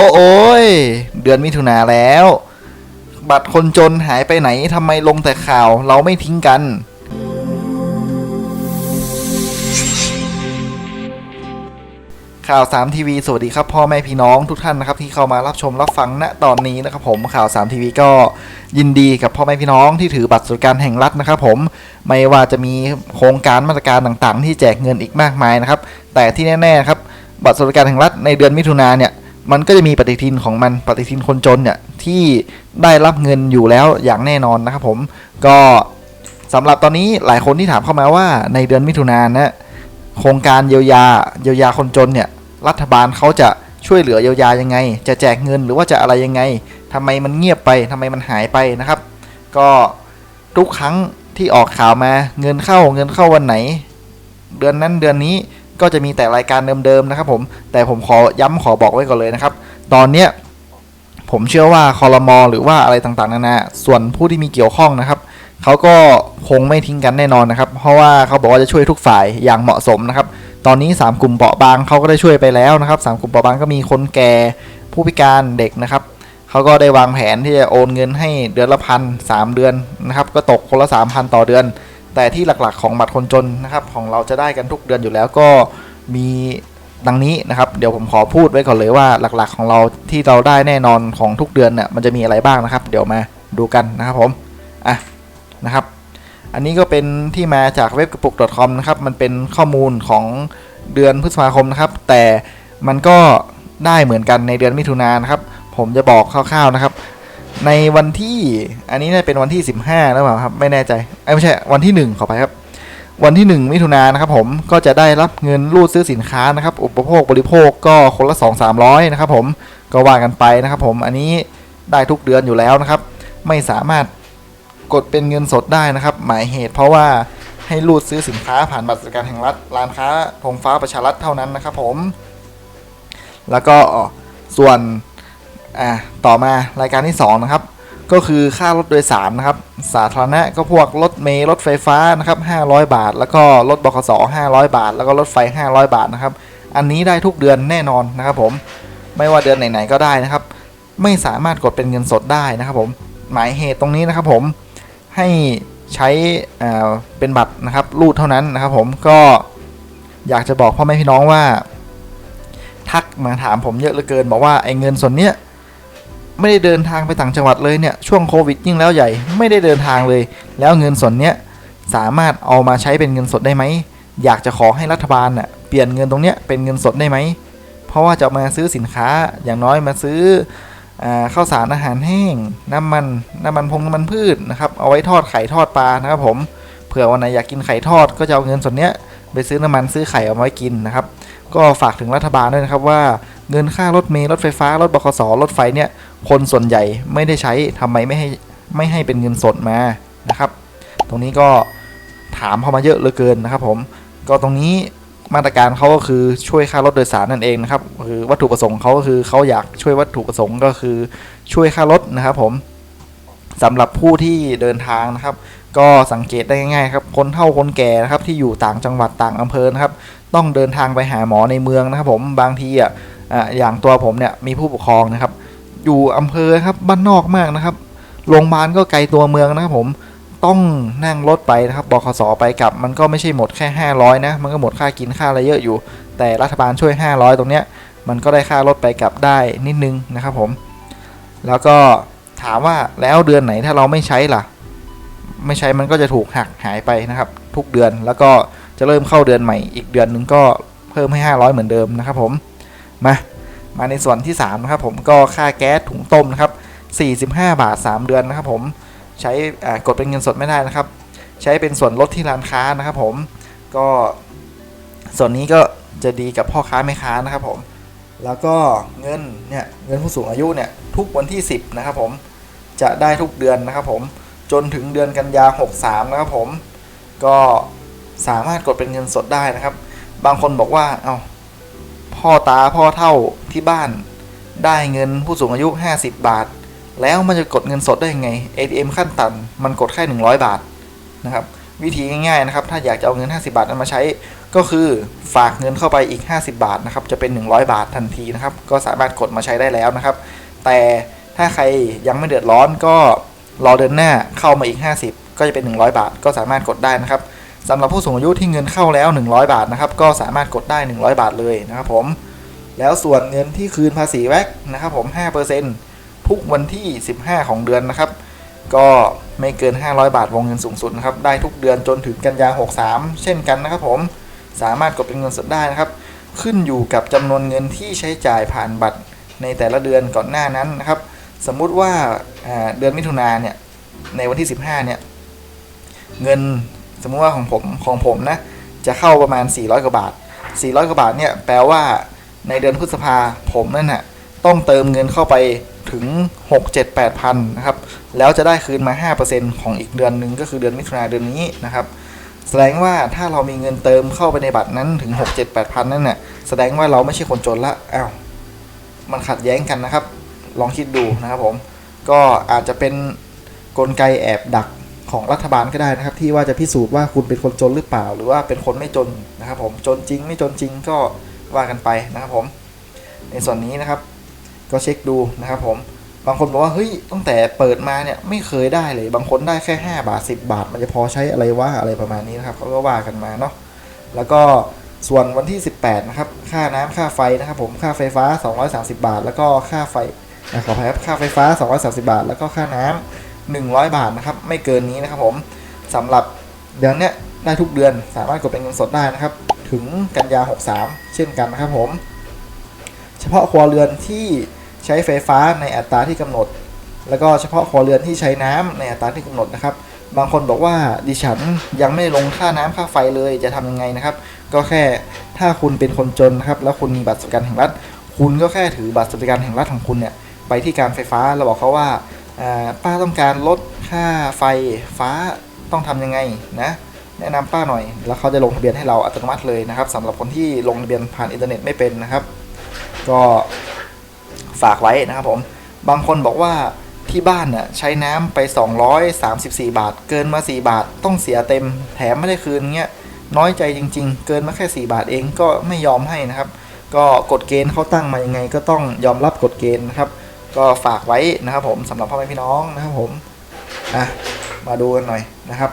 โอ้โอ้ยเดือนมิถุนาแล้ว บัตรคนจนหายไปไหนทำไมลงแต่ข่าวเราไม่ทิ้งกัน ข่าว3ทีวีสวัสดีครับ พ่อแม่พี่น้องทุกท่านนะครับ ที่เข้ามารับชมรับฟังณตอนนี้นะครับผมข่าว3ทีวีก็ยินดีกับพ่อแม่พี่น้องที่ถือบัตรสวัสดิการแห่งรัฐนะครับผมไม่ว่าจะมีโครงการมาตรการต่างๆ ที่แจกเงินอีกมากมายนะครับ แต่ที่แน่ๆครับบัตรสวัสดิการแห่งรัฐในเดือนมิถุนาเนี่ย มันก็จะมีปฏิทินของมันปฏิทินคนจนเนี่ยที่ได้รับเงินอยู่แล้วอย่างแน่นอนนะครับผมก็สำหรับตอนนี้หลายคนที่ถามเข้ามาว่าในเดือนมิถุนายนนะโครงการเยียวยาเยียวยาคนจนเนี่ยรัฐบาลเขาจะช่วยเหลือเยียวยายังไง จะแจกเงินหรือว่าจะอะไรยังไงทำไมมันเงียบไปทำไมมันหายไปนะครับ ก็ทุกครั้งที่ออกข่าวมาเงินเข้าเงินเข้าวันไหน เดือนนั้นเดือนนี้ ก็จะมีแต่รายการเดิมๆนะครับผมแต่ผมขอย้ำขอบอกไว้ก่อนเลยนะครับ ตอนเนี้ยผมเชื่อว่าคอรมอหรือว่าอะไรต่างๆนานาส่วนผู้ที่มีเกี่ยวข้องนะครับเขาก็คงไม่ทิ้งกันแน่นอนนะครับ เพราะว่าเขาบอกว่าจะช่วยทุกฝ่ายอย่างเหมาะสมนะครับ ตอนนี้ 3 กลุ่มเปราะบางเขาก็ได้ช่วยไปแล้วนะครับ3กลุ่มเปราะบางก็มีคนแก่ผู้พิการเด็กนะครับเขาก็ได้วางแผนที่จะโอนเงินให้เดือนละพันสามเดือนนะครับ ก็ตกคนละ3 0 0 0ต่อเดือน แต่ที่หลักๆของบัตรคนจนนะครับของเราจะได้กันทุกเดือนอยู่แล้วก็มีดังนี้นะครับ เดี๋ยวผมขอพูดไว้ก่อนเลยว่าหลักๆของเราที่เราได้แน่นอนของทุกเดือนเนี่ยมันจะมีอะไรบ้างนะครับ เดี๋ยวมาดูกันนะครับผมอะนะครับ อันนี้ก็เป็นที่มาจากเว็บกระปุก .com นะครับมันเป็นข้อมูลของเดือนพฤษภาคมนะครับ แต่มันก็ได้เหมือนกันในเดือนมิถุนายนนะครับ ผมจะบอกคร่าวๆนะครับ ในวันที่อันนี้น่าจะเป็นวันที่ 15หรือเปล่าครับ ไม่แน่ใจเอ้ไม่ใช่วันที่ 1 ขอไปครับ วันที่ 1 มิถุนายนนะครับผมก็จะได้รับเงินรูดซื้อสินค้านะครับ อุปโภคบริโภคก็คนละ 2 300 นะครับผมก็ว่ากันไปนะครับผมอันนี้ได้ทุกเดือนอยู่แล้วนะครับ ไม่สามารถกดเป็นเงินสดได้นะครับ หมายเหตุเพราะว่าให้รูดซื้อสินค้าผ่านบัตรสวัสดิการแห่งรัฐร้านค้าธงฟ้าประชารัฐเท่านั้นนะครับผม แล้วก็ส่วน อ่าต่อมารายการที่ 2 นะครับ ก็คือค่ารถโดยสารนะครับ สาธารณะก็พวกรถเมล์รถไฟฟ้านะครับ500 บาท แล้วก็รถบขส500 บาท แล้วก็รถไฟ 500 บาทนะครับ อันนี้ได้ทุกเดือนแน่นอนนะครับผมไม่ว่าเดือนไหนๆก็ได้นะครับ ไม่สามารถกดเป็นเงินสดได้นะครับผมหมายเหตุตรงนี้นะครับผมให้ใช้เอ่อเป็นบัตรนะครับรูดเท่านั้นนะครับผมก็อยากจะบอกพ่อแม่พี่น้องว่า ทักมาถามผมเยอะเหลือเกิน บอกว่าไอ้เงินส่วนเนี้ย ไม่ได้เดินทางไปต่างจังหวัดเลยเนี่ยช่วงโควิดยิ่งแล้วใหญ่ไม่ได้เดินทางเลย แล้วเงินส่วนเนี้ยสามารถเอามาใช้เป็นเงินสดได้ไหมอยากจะขอให้รัฐบาลน่ะเปลี่ยนเงินตรงเนี้ยเป็นเงินสดได้ไหมเพราะว่าจะมาซื้อสินค้าอย่างน้อยมาซื้ออข้าวสารอาหารแห้ง น้ำมันน้ำมันพงน้ำมันพืชนะครับเอาไว้ทอดไข่ทอดปลานะครับผมเผื่อวันไหนอยากกินไข่ทอดก็จะเอาเงินส่วนเนี้ยไปซื้อน้ำมันซื้อไข่เอาไว้กินนะครับ ก็ฝากถึงรัฐบาลด้วยนะครับว่าเงินค่ารถเมล์รถไฟฟ้ารถบขสรถไฟเนี่ย คนส่วนใหญ่ไม่ได้ใช้ทำไมไม่ให้ไม่ให้เป็นเงินสดมานะครับ ตรงนี้ก็ถามเข้ามาเยอะเหลือเกินนะครับ ผมก็ตรงนี้มาตรการเขาก็คือช่วยค่ารถโดยสารนั่นเองนะครับคือวัตถุประสงค์เขาก็คือเขาอยากช่วยวัตถุประสงค์ก็คือช่วยค่ารถนะครับ ผมสำหรับผู้ที่เดินทางนะครับ ก็สังเกตได้ง่ายๆครับคนเฒ่าคนแก่นะครับที่อยู่ต่างจังหวัดต่างอำเภอนะครับ ต้องเดินทางไปหาหมอในเมืองนะครับ ผมบางทีอะอย่างตัวผมเนี่ยมีผู้ปกครองนะครับ อยู่อำเภอครับบ้านนอกมากนะครับโรงพยาบาลก็ไกลตัวเมืองนะครับผมต้องนั่งรถไปนะครับบขสไปกลับ มันก็ไม่ใช่หมดแค่ 500 นะ มันก็หมดค่ากินค่าอะไรเยอะอยู่ แต่รัฐบาลช่วย 500 ตรงเนี้ยมันก็ได้ค่ารถไปกลับได้นิดนึงนะครับผม แล้วก็ถามว่าแล้วเดือนไหนถ้าเราไม่ใช้ล่ะ ไม่ใช้มันก็จะถูกหักหายไปนะครับ ทุกเดือนแล้วก็จะเริ่มเข้าเดือนใหม่อีกเดือนหนึ่งก็เพิ่มให้ 500 เหมือนเดิมนะครับผมมา มาในส่วนที่3นะครับผมก็ค่าแก๊สถุงต้มนะครับ45 บาท 3 เดือนนะครับผมใช้กดเป็นเงินสดไม่ได้นะครับ ใช้เป็นส่วนลดที่ร้านค้านะครับผมก็ส่วนนี้ก็จะดีกับพ่อค้าแม่ค้านะครับผมแล้วก็เงินเนี่ยเงินผู้สูงอายุเนี่ยทุกวันที่ 10นะครับผมจะได้ทุกเดือนนะครับผมจนถึงเดือนกันยา 63 นะครับผมก็สามารถกดเป็นเงินสดได้นะครับ บางคนบอกว่าเอา้า พ่อตาพ่อเท่าที่บ้าน ได้เงินผู้สูงอายุ 50 บาท แล้วมันจะกดเงินสดได้ยังไง ATM ขั้นต่ำมันกดแค่ 100 บาทนะครับวิธีง่ายๆนะครับถ้าอยากจะเอาเงิน 50 บาทนั้นมาใช้ก็คือฝากเงินเข้าไปอีก 50 บาทนะครับจะเป็น 100 บาททันทีนะครับก็สามารถกดมาใช้ได้แล้วนะครับ แต่ถ้าใครยังไม่เดือดร้อนก็รอเดือนหน้าเข้ามาอีก 50 ก็จะเป็น 100 บาทก็สามารถกดได้นะครับ สำหรับผู้สูงอายุที่เงินเข้าแล้ว 100 บาทนะครับ ก็สามารถกดได้ 100 บาทเลยนะครับผม แล้วส่วนเงินที่คืนภาษีแวกนะครับผม5%ทุกวันที่ 15 ของเดือนนะครับ ก็ไม่เกิน 500 บาทวงเงินสูงสุดนะครับ ได้ทุกเดือนจนถึงกันยา 63 เช่นกันนะครับผม สามารถกดเป็นเงินสดได้นะครับ ขึ้นอยู่กับจำนวนเงินที่ใช้จ่ายผ่านบัตรในแต่ละเดือนก่อนหน้านั้นนะครับ สมมุติว่าอ่าเดือนมิถุนาเนี่ย ในวันที่ 15 เนี่ย เงิน สมมุติว่าของผมของผมนะจะเข้าประมาณ 400 กว่าบาท 400 กว่าบาทเนี่ยแปลว่าในเดือนพฤษภาผมนั่นน่ะต้องเติมเงินเข้าไปถึง 6 7 8พันนะครับ แล้วจะได้คืนมา 5%ของอีกเดือนหนึ่งก็คือเดือนมิถุนาเดือนนี้นะครับ แสดงว่าถ้าเรามีเงินเติมเข้าไปในบัตรนั้นถึง 6 7 8พันนั่นน่ะแสดงว่าเราไม่ใช่คนจนละอ้าวมันขัดแย้งกันนะครับ ลองคิดดูนะครับผม ก็อาจจะเป็นกลไกแอบดัก ของรัฐบาลก็ได้นะครับ ที่ว่าจะพิสูจน์ว่าคุณเป็นคนจนหรือเปล่า หรือว่าเป็นคนไม่จนนะครับ ผมจนจริง ไม่จนจริงก็ว่ากันไปนะครับผมในส่วนนี้นะครับก็เช็คดูนะครับผมบางคนบอกว่าเฮ้ยตั้งแต่เปิดมาเนี่ยไม่เคยได้เลย บางคนได้แค่ 5 บาท 10 บาท มันจะพอใช้อะไรวะอะไรประมาณนี้นะครับเขาก็ว่ากันมาเนาะแล้วก็ส่วนวันที่ 18 นะครับ ค่าน้ำค่าไฟนะครับ ผมค่าไฟฟ้า 230 บาท แล้วก็ค่าไฟขออภัยครับค่าไฟฟ้า 230 บาท แล้วก็ค่าน้ำ 100 บาทนะครับ ไม่เกินนี้นะครับผมสำหรับเดือนเนี้ยได้ทุกเดือนสามารถกดเป็นเงินสดได้นะครับ ถึงกันยา 63 เช่นกันนะครับผม เฉพาะครัวเรือนที่ใช้ไฟฟ้าในอัตราที่กำหนด แล้วก็เฉพาะครัวเรือนที่ใช้น้ำในอัตราที่กำหนดนะครับ บางคนบอกว่าดิฉันยังไม่ลงค่าน้ำค่าไฟเลยจะทำยังไงนะครับ ก็แค่ถ้าคุณเป็นคนจนนะครับ แล้วคุณมีบัตรสวัสดิการแห่งรัฐ คุณก็แค่ถือบัตรสวัสดิการแห่งรัฐของคุณเนี่ยไปที่การไฟฟ้าแล้วบอกเขาว่า ป้าต้องการลดค่าไฟฟ้าต้องทำยังไงนะแนะนำป้าหน่อย แล้วเขาจะลงทะเบียนให้เราอัตโนมัติเลยนะครับสำหรับคนที่ลงทะเบียนผ่านอินเทอร์เน็ตไม่เป็นนะครับ ก็ฝากไว้นะครับผมบางคนบอกว่าที่บ้านเนี่ยใช้น้ำไป 234 บาท เกินมา 4 บาท ต้องเสียเต็มแถมไม่ได้คืนเงี้ยน้อยใจจริง ๆ เกินมาแค่ 4 บาทเองก็ไม่ยอมให้นะครับ ก็กฎเกณฑ์เขาตั้งมายังไงก็ต้องยอมรับกฎเกณฑ์นะครับ ก็ฝากไว้นะครับผมสำหรับพ่อแม่พี่น้องนะครับผมอะมาดูกันหน่อยนะครับ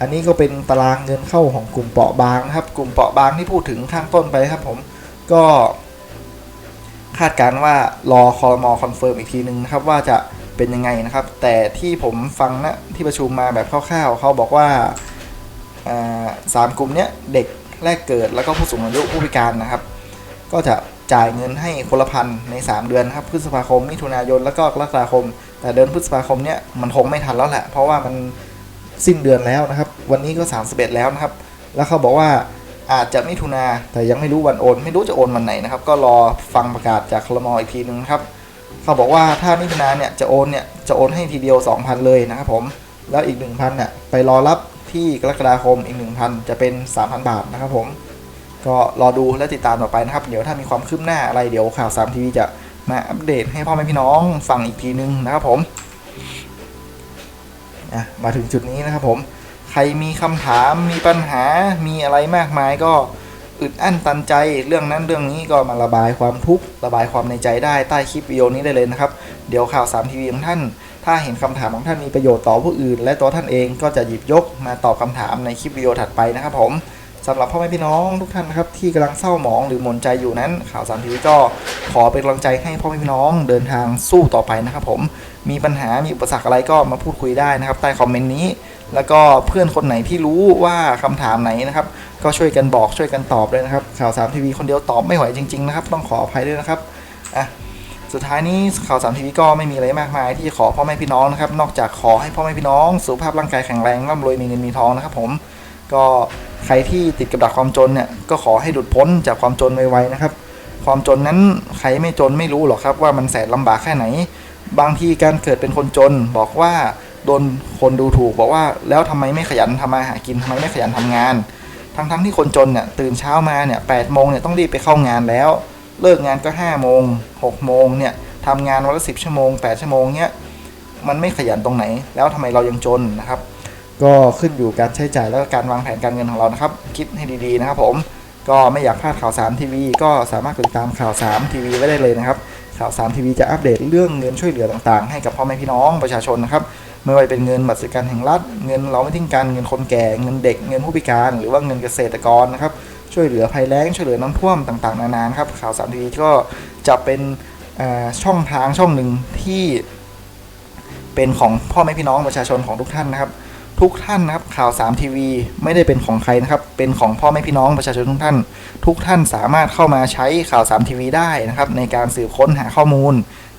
อันนี้ก็เป็นตารางเงินเข้าของกลุ่มเปราะบางนะครับ กลุ่มเปราะบางที่พูดถึงข้างต้นไปครับผมก็คาดการณ์ว่ารอคอรมอคอนเฟิร์มอีกทีนึงนะครับว่าจะเป็นยังไงนะครับ แต่ที่ผมฟังนะที่ประชุมมาแบบคร่าวๆเขาบอกว่าอ่าสามกลุ่มเนี้ยเด็กแรกเกิดแล้วก็ผู้สูงอายุผู้พิการนะครับ ก็จะ จ่ายเงินให้คนละพันใน 3 เดือนครับพฤษภาคมมิถุนายนแล้วก็กรกฎาคม แต่เดือนพฤษภาคมเนี้ยมันคงไม่ทันแล้วแหละ เพราะว่ามันสิ้นเดือนแล้วนะครับ วันนี้ก็ 31 แล้วนะครับ แล้วเขาบอกว่าอาจจะมิถุนาแต่ยังไม่รู้วันโอน ไม่รู้จะโอนวันไหนนะครับ ก็รอฟังประกาศจากคลมอีกทีนึงครับ เขาบอกว่าถ้ามิถุนาเนี่ยจะโอนเนี่ยจะโอนให้ทีเดียว 2,000 เลยนะครับผมแล้วอีก 1,000เนี่ยไปรอรับที่กรกฎาคมอีก 1,000 จะเป็น 3,000 บาทนะครับผม ก็รอดูและติดตามต่อไปนะครับ เดี๋ยวถ้ามีความคืบหน้าอะไรเดี๋ยวข่าว3ทีวีจะมาอัปเดตให้พ่อแม่พี่น้องฟังอีกทีนึงนะครับผมมาถึงจุดนี้นะครับผม ใครมีคำถามมีปัญหามีอะไรมากมายก็อึดอั้นตันใจเรื่องนั้นเรื่องนี้ก็มาระบายความทุกข์ระบายความในใจได้ใต้คลิปวิดีโอนี้ได้เลยนะครับ เดี๋ยวข่าว3ทีวีของท่าน ถ้าเห็นคำถามของท่านมีประโยชน์ต่อผู้อื่น และตัวท่านเองก็จะหยิบยกมาตอบคำถามในคลิปวิดีโอถัดไปนะครับผม สำหรับพ่อแม่พี่น้องทุกท่านนะครับที่กำลังเศร้าหมองหรือหม่นใจอยู่นั้น ข่าว3ทีวีก็ขอเป็นกำลังใจให้พ่อแม่พี่น้องเดินทางสู้ต่อไปนะครับผมมีปัญหามีอุปสรรคอะไรก็มาพูดคุยได้นะครับใต้คอมเมนต์นี้ แล้วก็เพื่อนคนไหนที่รู้ว่าคำถามไหนนะครับ ก็ช่วยกันบอกช่วยกันตอบเลยนะครับ ข่าวสามทีวีคนเดียวตอบไม่ไหวจริงๆนะครับต้องขออภัยด้วยนะครับอะสุดท้ายนี้ข่าวสามทีวีก็ไม่มีอะไรมากมาย ที่จะขอพ่อแม่พี่น้องนะครับ นอกจากขอให้พ่อแม่พี่น้อง สุขภาพร่างกายแข็งแรงร่ำรวยมีเงินมีทองนะครับผม ก็ใครที่ติดกับดักความจนเนี่ยก็ขอให้หลุดพ้นจากความจนไวๆนะครับ ความจนนั้นใครไม่จนไม่รู้หรอกครับว่ามันแสนลำบากแค่ไหน บางทีการเกิดเป็นคนจน บอกว่าโดนคนดูถูกบอกว่าแล้วทำไมไม่ขยันทำมาหากินทำไมไม่ขยันทำงาน ทั้งๆที่คนจนเนี่ยตื่นเช้ามาเนี่ยแปดโมงเนี่ยต้องรีบไปเข้างานแล้ว เลิกงานก็ห้าโมงหกโมงเนี่ยทำงานวันละสิบชั่วโมงแปดชั่วโมงเนี่ยมันไม่ขยันตรงไหน แล้วทำไมเรายังจนนะครับ ก็ขึ้นอยู่การใช้จ่ายแล้วก็การวางแผนการเงินของเรานะครับ คิดให้ดีๆนะครับผมก็ไม่อยากพลาดข่าวสารทีวีก็สามารถติดตามข่าวสารทีวีไว้ได้เลยนะครับข่าวสารทีวีจะอัปเดตเรื่องเงินช่วยเหลือต่างๆ ให้กับพ่อแม่พี่น้องประชาชนนะครับไม่ว่าจะเป็นเงินบัตรสวัสดิการแห่งรัฐ เงินเราไม่ทิ้งกันเงินคนแก่เงินเด็กเงินผู้พิการ หรือว่าเงินเกษตรกรนะครับช่วยเหลือภัยแล้งช่วยเหลือน้ำท่วมต่างๆ นานานครับข่าวสารทีวีก็จะเป็นช่องทางช่องหนึ่งที่เป็นของพ่อแม่พี่น้องประชาชนของทุกท่านนะครับ ทุกท่านนะครับข่าว3ทีวีไม่ได้เป็นของใครนะครับ เป็นของพ่อแม่พี่น้องประชาชนทุกท่าน ทุกท่านสามารถเข้ามาใช้ข่าว3ทีวีได้นะครับ ในการสืบค้นหาข้อมูล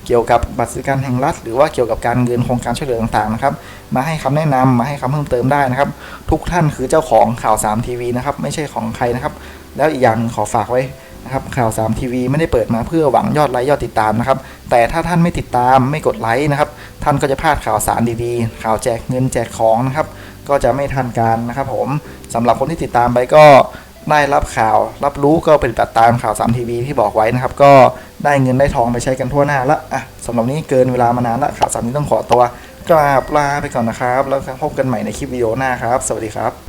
เกี่ยวกับบัตรสวัสดิการแห่งรัฐ หรือว่าเกี่ยวกับการเงินโครงการช่วยเหลือต่างๆนะครับ มาให้คำแนะนำมาให้คำเพิ่มเติมได้นะครับ ทุกท่านคือเจ้าของข่าว3ทีวีนะครับ ไม่ใช่ของใครนะครับ แล้วอีกอย่างขอฝากไว้ นะครับข่าว3ทีวีไม่ได้เปิดมาเพื่อหวังยอดไลค์ยอดติดตามนะครับ แต่ถ้าท่านไม่ติดตามไม่กดไลค์นะครับ ท่านก็จะพลาดข่าวสารดีๆ ข่าวแจกเงินแจกของนะครับ ก็จะไม่ทันการนะครับ ผมสำหรับคนที่ติดตามไปก็ได้รับข่าว รับรู้ก็ปฏิบัติตามข่าว3ทีวีที่บอกไว้นะครับ ก็ได้เงินได้ทองไปใช้กันทั่วหน้าละอะสำหรับนี้เกินเวลามานานละข่าวสารนี้ต้องขอตัวกราบลาไปก่อนนะครับ แล้วพบกันใหม่ในคลิปวิดีโอหน้าครับ สวัสดีครับ